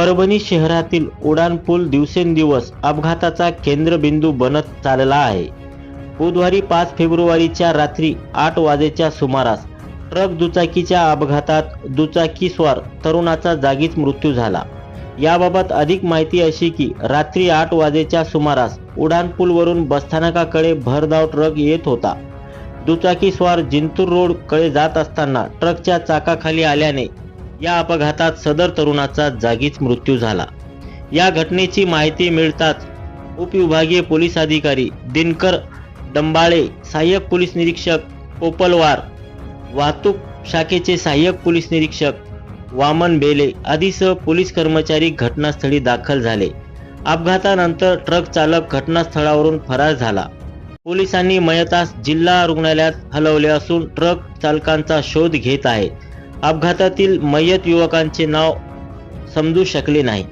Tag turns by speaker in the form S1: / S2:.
S1: परभणी शहरातील उड्डाणपूल दिवसेंदिवस अपघाताचा केंद्रबिंदू बनत चालला आहे. बुधवारी पाच फेब्रुवारीच्या रात्री आठ वाजेच्या सुमारास ट्रक दुचाकीच्या अपघातात दुचाकीस्वार तरुणाचा जागीच मृत्यू झाला. याबाबत अधिक माहिती अशी की रात्री आठ वाजेच्या सुमारास उड्डाणपूलवरून बसस्थानकाकडे भरधाव ट्रक येत होता. दुचाकीस्वार जिंतूर रोडकडे जात असताना ट्रकच्या चाकाखाली आल्याने या अपघातात सदर तरुणाचा जागीच मृत्यू झाला. या घटनेची माहिती मिळताच उपविभागीय पोलीस अधिकारी दिनकर डंबाळे सहाय्यक पोलीस निरीक्षक पोपलवार वाहतूक शाखेचे सहाय्यक पोलीस निरीक्षक वामन बेले आदीसह पोलीस कर्मचारी घटनास्थळी दाखल झाले. अपघातानंतर ट्रक चालक घटनास्थळावरून फरार झाला. पोलिसांनी मयतास जिल्हा रुग्णालयात हलवले असून ट्रक चालकांचा शोध घेत आहेत अपघातातील मयत युवकांचे नाव समजू शकले नाही.